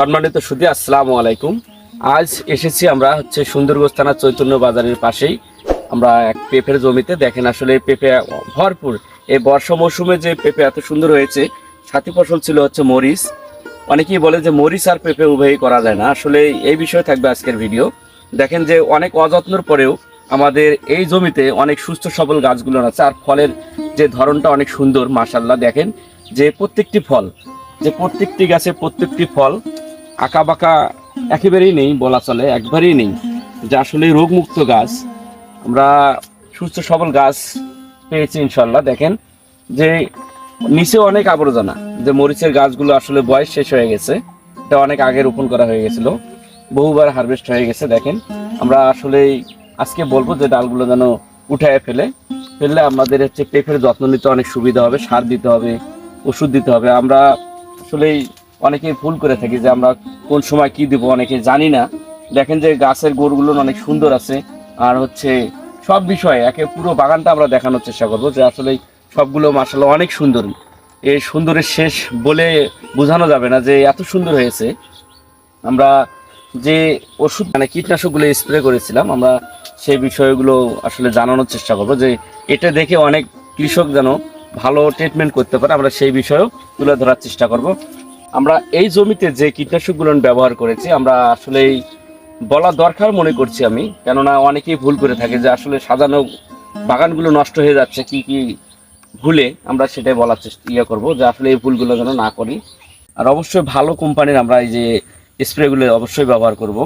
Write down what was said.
সম্মানিত সুদী আসসালামু আলাইকুম। আজ এসেছি আমরা হচ্ছে সুন্দরগঞ্জ থানা চৈতন্য বাজারের পাশেই। আমরা এক পেঁপের জমিতে, দেখেন আসলে পেঁপে ভরপুর। এই বর্ষা মৌসুমে যে পেঁপে এত সুন্দর হয়েছে, সাথী ফসল ছিল হচ্ছে মরিচ। অনেকেই বলে যে মরিচ আর পেঁপে উভয়ই করা যায় না। আসলে এই বিষয়ে থাকবে আজকের ভিডিও। দেখেন যে অনেক অযত্নর পরেও আমাদের এই জমিতে অনেক সুস্থ সবল গাছগুলো আছে, আর ফলের যে ধরনটা অনেক সুন্দর মাসাল্লাহ দেখেন যে প্রত্যেকটি ফল, যে প্রত্যেকটি গাছে প্রত্যেকটি ফল আঁকা বাঁকা একেবারেই নেই, বলা চলে, একবারেই নেই। যে আসলে রোগমুক্ত গাছ। আমরা সুস্থ সবল গাছ পেয়েছি ইনশাল্লাহ দেখেন যে নিচে অনেক আবর্জনা, যে মরিচের গাছগুলো আসলে বয়স শেষ হয়ে গেছে। এটা অনেক আগে রোপণ করা হয়ে গেছিল। বহুবার হারভেস্ট হয়ে গেছে, দেখেন। আমরা আসলে আজকে বলব যে ডালগুলো যেন উঠায় ফেলে। ফেললে আমাদের হচ্ছে পেঁপের যত্ন নিতে অনেক সুবিধা হবে, সার দিতে হবে, ওষুধ দিতে হবে। আমরা আসলেই অনেকেই ভুল করে থাকি যে আমরা কোন সময় কি দিব, অনেকে জানি না। দেখেন যে গাছের গোড়গুলো অনেক সুন্দর আছে। আর হচ্ছে সব বিষয়ে একে পুরো বাগানটা আমরা দেখানোর চেষ্টা করব যে আসলে সবগুলো মাসাল্লাহ অনেক সুন্দর। এই সুন্দরের শেষ বলে বোঝানো যাবে না যে এত সুন্দর হয়েছে। আমরা যে ওষুধ মানে কীটনাশকগুলো স্প্রে করেছিলাম, আমরা সেই বিষয়গুলো আসলে জানানোর চেষ্টা করব যে এটা দেখে অনেক কৃষক যেন ভালো ট্রিটমেন্ট করতে পারে, আমরা সেই বিষয়েও তুলে ধরার চেষ্টা করব। আমরা এই জমিতে যে কীটনাশকগুলো ব্যবহার করেছি, আমরা আসলে বলা দরকার মনে করছি আমি, কেননা অনেকেই ভুল করে থাকে যে আসলে সাজানো বাগানগুলো নষ্ট হয়ে যাচ্ছে, কি কি ভুলে আমরা সেটাই বলার চেষ্টা ইয়ে করব যে আসলে এই ভুলগুলো যেন না করি। আর অবশ্যই ভালো কোম্পানির আমরা এই যে স্প্রেগুলো অবশ্যই ব্যবহার করব।